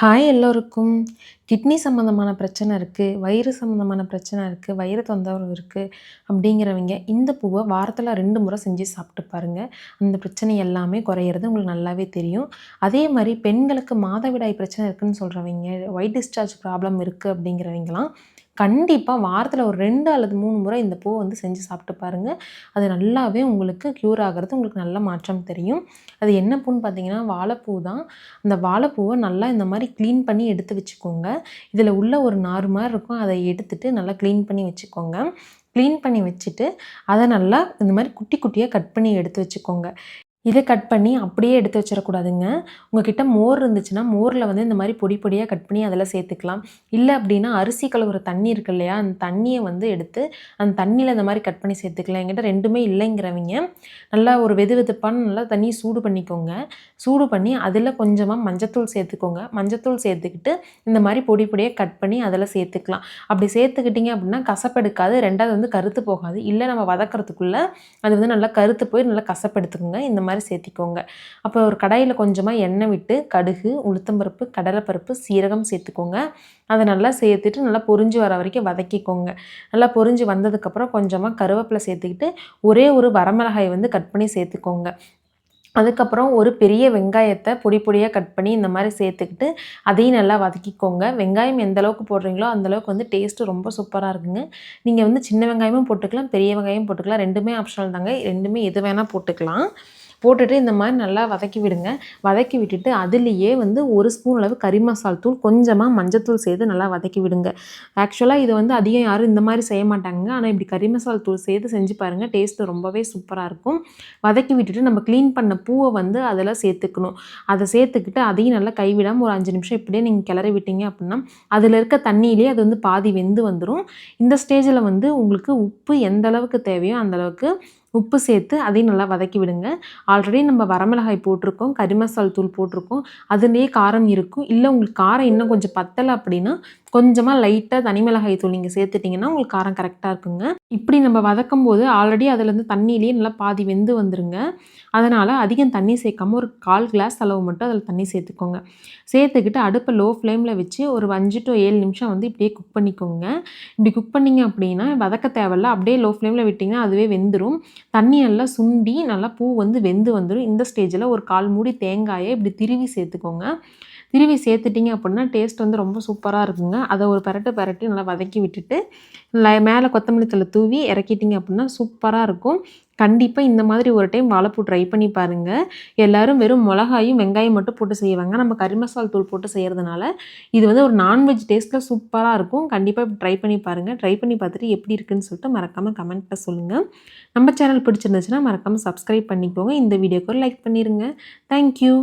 Hi எல்லோருக்கும். Kidney சம்மந்தமான பிரச்சனை இருக்குது வயிறு சம்மந்தமான பிரச்சனை இருக்குது வயிறு தொந்தரவு இருக்குது அப்படிங்கிறவங்க இந்த பூவை வாரத்தில் ரெண்டு முறை செஞ்சு சாப்பிட்டு பாருங்கள் அந்த பிரச்சனை எல்லாமே குறையிறது உங்களுக்கு நல்லாவே தெரியும். அதே மாதிரி பெண்களுக்கு மாதவிடாய் பிரச்சனை இருக்குதுன்னு சொல்கிறவங்க ஒயிட் டிஸ்சார்ஜ் ப்ராப்ளம் இருக்குது அப்படிங்கிறவங்களாம் கண்டிப்பாக வாரத்தில் ஒரு ரெண்டு அல்லது மூணு முறை இந்த பூவை வந்து செஞ்சு சாப்பிட்டு பாருங்கள் அது நல்லாவே உங்களுக்கு க்யூர் ஆகிறது உங்களுக்கு நல்ல மாற்றம் தெரியும். அது என்ன பூன்னு பார்த்தீங்கன்னா வாழைப்பூ தான். அந்த வாழைப்பூவை நல்லா இந்த மாதிரி க்ளீன் பண்ணி எடுத்து வச்சுக்கோங்க. இதில் உள்ள ஒரு நார் மாதிரி இருக்கும். அதை எடுத்துட்டு நல்லா க்ளீன் பண்ணி வச்சுக்கோங்க. க்ளீன் பண்ணி வச்சுட்டு அதை நல்லா இந்த மாதிரி குட்டி குட்டியாக கட் பண்ணி எடுத்து வச்சுக்கோங்க. இதை கட் பண்ணி அப்படியே எடுத்து வச்சிடக்கூடாதுங்க. உங்ககிட்ட மோர் இருந்துச்சுன்னா மோரில் வந்து இந்த மாதிரி பொடி பொடியாக கட் பண்ணி அதில் சேர்த்துக்கலாம். இல்லை அப்படின்னா அரிசி கழுவுற தண்ணி இருக்கு இல்லையா அந்த தண்ணியை வந்து எடுத்து அந்த தண்ணியில் இந்த மாதிரி கட் பண்ணி சேர்த்துக்கலாம். என்கிட்ட ரெண்டுமே இல்லைங்கிறவங்க. நல்லா ஒரு வெது வெதுப்பான நல்லா தண்ணியை சூடு பண்ணிக்கோங்க. சூடு பண்ணி அதில் கொஞ்சமாக மஞ்சத்தூள் சேர்த்துக்கோங்க. மஞ்சத்தூள் சேர்த்துக்கிட்டு இந்த மாதிரி பொடி பொடியாக கட் பண்ணி அதில் சேர்த்துக்கலாம். அப்படி சேர்த்துக்கிட்டிங்க அப்படின்னா கசப்பெடுக்காது. ரெண்டாவது வந்து கருத்து போகாது. இல்லை நம்ம வதக்கிறதுக்குள்ளே அது வந்து நல்லா கருத்து போய் நல்லா கசப்பெடுத்துக்கோங்க. இந்த மாதிரி மாதிரி சேர்த்திக்கோங்க. அப்போ ஒரு கடாயில் கொஞ்சமாக எண்ணெய் விட்டு கடுகு உளுத்தம்பருப்பு கடலைப்பருப்பு சீரகம் சேர்த்துக்கோங்க. அதை நல்லா சேர்த்துட்டு நல்லா பொறிஞ்சு வர வரைக்கும் வதக்கிக்கோங்க. நல்லா பொறிஞ்சு வந்ததுக்கப்புறம் கொஞ்சமாக கருவேப்பிலை சேர்த்துக்கிட்டு ஒரே ஒரு வரமிளகாய் வந்து கட் பண்ணி சேர்த்துக்கோங்க. அதுக்கப்புறம் ஒரு பெரிய வெங்காயத்தை பொடி பொடியாக கட் பண்ணி இந்த மாதிரி சேர்த்துக்கிட்டு அதையும் நல்லா வதக்கிக்கோங்க. வெங்காயம் எந்த அளவுக்கு போடுறீங்களோ அந்தளவுக்கு வந்து டேஸ்ட்டு ரொம்ப சூப்பராக இருக்குங்க. நீங்கள் வந்து சின்ன வெங்காயமும் போட்டுக்கலாம் பெரிய வெங்காயம் போட்டுக்கலாம். ரெண்டுமே ஆப்ஷனல் தாங்க. ரெண்டுமே எது வேணால் போட்டுக்கலாம். போட்டுட்டு இந்த மாதிரி நல்லா வதக்கி விடுங்க. வதக்கி விட்டுட்டு அதுலேயே வந்து ஒரு ஸ்பூன் அளவு கறி மசால் தூள் கொஞ்சமாக மஞ்சத்தூள் சேர்த்து நல்லா வதக்கி விடுங்க. ஆக்சுவலாக இது வந்து அதிகம் யாரும் இந்த மாதிரி செய்ய மாட்டாங்க. ஆனால் இப்படி கறி மசால் தூள் சேர்த்து செஞ்சு பாருங்கள் டேஸ்ட்டு ரொம்பவே சூப்பராக இருக்கும். வதக்கி விட்டுட்டு நம்ம க்ளீன் பண்ண பூவை வந்து அதில் சேர்த்துக்கணும். அதை சேர்த்துக்கிட்டு அதையும் நல்லா கைவிடாமல் ஒரு அஞ்சு நிமிஷம் இப்படியே நீங்கள் கிளறி விட்டீங்க அப்படின்னா அதில் இருக்க தண்ணியிலேயே அது வந்து பாதி வெந்து வந்துடும் இந்த ஸ்டேஜில் வந்து உங்களுக்கு உப்பு எந்த அளவுக்கு தேவையோ அந்த அளவுக்கு உப்பு சேர்த்து அதையும் நல்லா வதக்கி விடுங்க. ஆல்ரெடி நம்ம வரமிளகாய் போட்டிருக்கோம் கறி மசால் தூள் போட்டிருக்கோம் அதுலேயே காரம் இருக்கும். இல்லை உங்களுக்கு காரம் இன்னும் கொஞ்சம் பத்தலை அப்படின்னா கொஞ்சமாக லைட்டாக தனி மிளகாய் தூள் நீங்கள் சேர்த்துட்டிங்கன்னா உங்களுக்கு காரம் கரெக்டாக இருக்குங்க. இப்படி நம்ம வதக்கும் போது ஆல்ரெடி அதுலேருந்து தண்ணியிலேயே நல்லா பாதி வெந்து வந்துருங்க. அதனால் அதிகம் தண்ணி சேர்க்காம ஒரு கால் கிளாஸ் அளவு மட்டும் அதில் தண்ணி சேர்த்துக்கோங்க. சேர்த்துக்கிட்டு அடுப்பை லோ ஃப்ளேமில் வச்சு ஒரு அஞ்சு டு ஏழு நிமிஷம் வந்து இப்படியே குக் பண்ணிக்கோங்க. இப்படி குக் பண்ணிங்க அப்படின்னா வதக்க தேவையில்ல. அப்படியே லோ ஃப்ளேமில் விட்டிங்கன்னா அதுவே வெந்துடும் தண்ணி நல்லா சுண்டி நல்லா பூ வந்து வெந்து வந்துடும் இந்த ஸ்டேஜில் ஒரு கால் மூடி தேங்காயை இப்படி திருவி சேர்த்துக்கோங்க. திருவி சேர்த்துட்டிங்க அப்படின்னா டேஸ்ட் வந்து ரொம்ப சூப்பராக இருக்குங்க. அதை ஒரு பரட்டு பரட்டி நல்லா வதக்கி விட்டுட்டு மேலே கொத்தமல்லி தலை தூவி இறக்கிட்டிங்க அப்படின்னா சூப்பராக இருக்கும். கண்டிப்பாக இந்த மாதிரி ஒரு டைம் வாழைப்பூ ட்ரை பண்ணி பாருங்கள் எல்லோரும் வெறும் மிளகாயும் வெங்காயம் மட்டும் போட்டு செய்வாங்க. நம்ம கறி மசால் தூள் போட்டு செய்கிறதுனால இது வந்து ஒரு நான்வெஜ் டேஸ்ட்டில் சூப்பராக இருக்கும். கண்டிப்பாக ட்ரை பண்ணி பாருங்கள் ட்ரை பண்ணி பார்த்துட்டு எப்படி இருக்குன்னு சொல்லிட்டு மறக்காமல் கமெண்ட்டில் சொல்லுங்கள் நம்ம சேனல் பிடிச்சிருந்துச்சுன்னா மறக்காமல் சப்ஸ்கிரைப் பண்ணிக்கோங்க. இந்த வீடியோக்கு ஒரு லைக் பண்ணிடுங்க தேங்க்யூ